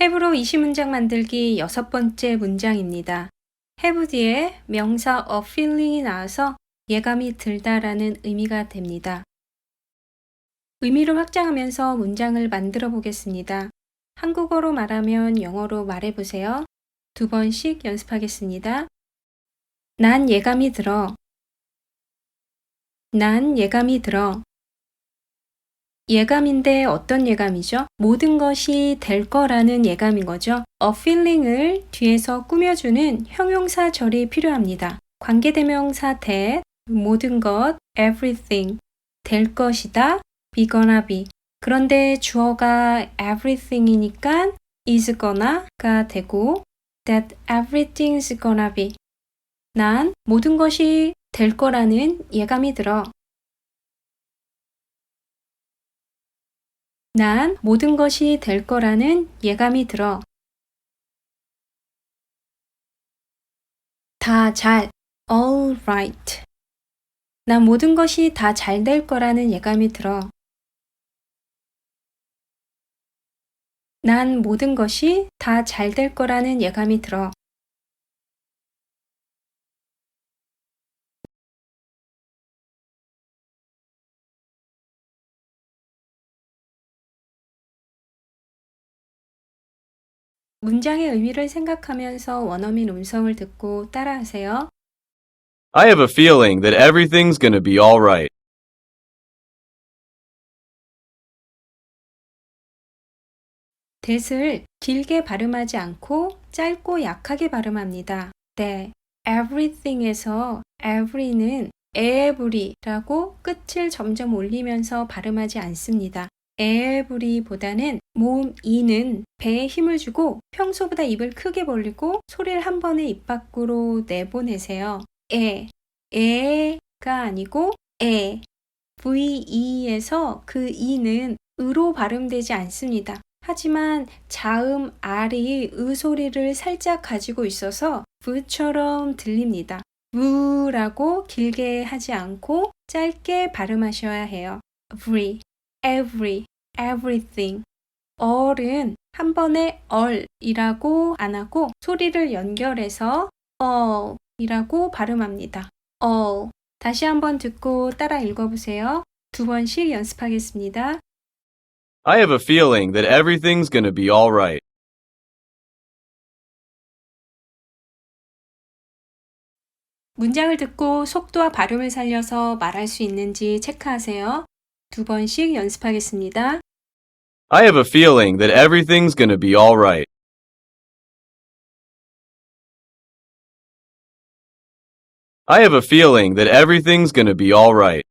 have로 이시 문장 만들기 여섯 번째 문장입니다. have 뒤에 명사 a feeling이 나와서 예감이 들다라는 의미가 됩니다. 의미를 확장하면서 문장을 만들어 보겠습니다. 한국어로 말하면 영어로 말해 보세요. 두 번씩 연습하겠습니다. 난 예감이 들어. 난 예감이 들어. 예감인데 어떤 예감이죠? 모든 것이 될 거라는 예감인 거죠. a feeling을 뒤에서 꾸며주는 형용사 절이 필요합니다. 관계대명사 that, 모든 것, everything, 될 것이다, be gonna be. 그런데 주어가 everything이니까 is gonna가 되고 that everything's gonna be. 난 모든 것이 될 거라는 예감이 들어. 난 모든 것이 될 거라는 예감이 들어. 다 잘, all right. 난 모든 것이 다 잘 될 거라는 예감이 들어. 난 모든 것이 다 잘 될 거라는 예감이 들어. 문장의 의미를 생각하면서 원어민 음성을 듣고 따라하세요. I have a feeling that everything's gonna be alright. that을 길게 발음하지 않고 짧고 약하게 발음합니다. 네, everything에서 every는 every라고 끝을 점점 올리면서 발음하지 않습니다. Every보다는 모음 이는 배에 힘을 주고 평소보다 입을 크게 벌리고 소리를 한 번에 입 밖으로 내보내세요. 에, 에가 아니고 에. ve에서 그 이는 으로 발음되지 않습니다. 하지만 자음 R이 으 소리를 살짝 가지고 있어서 부처럼 들립니다. 부라고 길게 하지 않고 짧게 발음하셔야 해요. every, every, everything. all은 한 번에 all이라고 안 하고 소리를 연결해서 all이라고 발음합니다. all. 다시 한번 듣고 따라 읽어보세요. 두 번씩 연습하겠습니다. I have a feeling that everything's gonna be alright. 문장을 듣고 속도와 발음을 살려서 말할 수 있는지 체크하세요. 두 번씩 연습하겠습니다. I have a feeling that everything's gonna be alright. I have a feeling that everything's gonna be alright.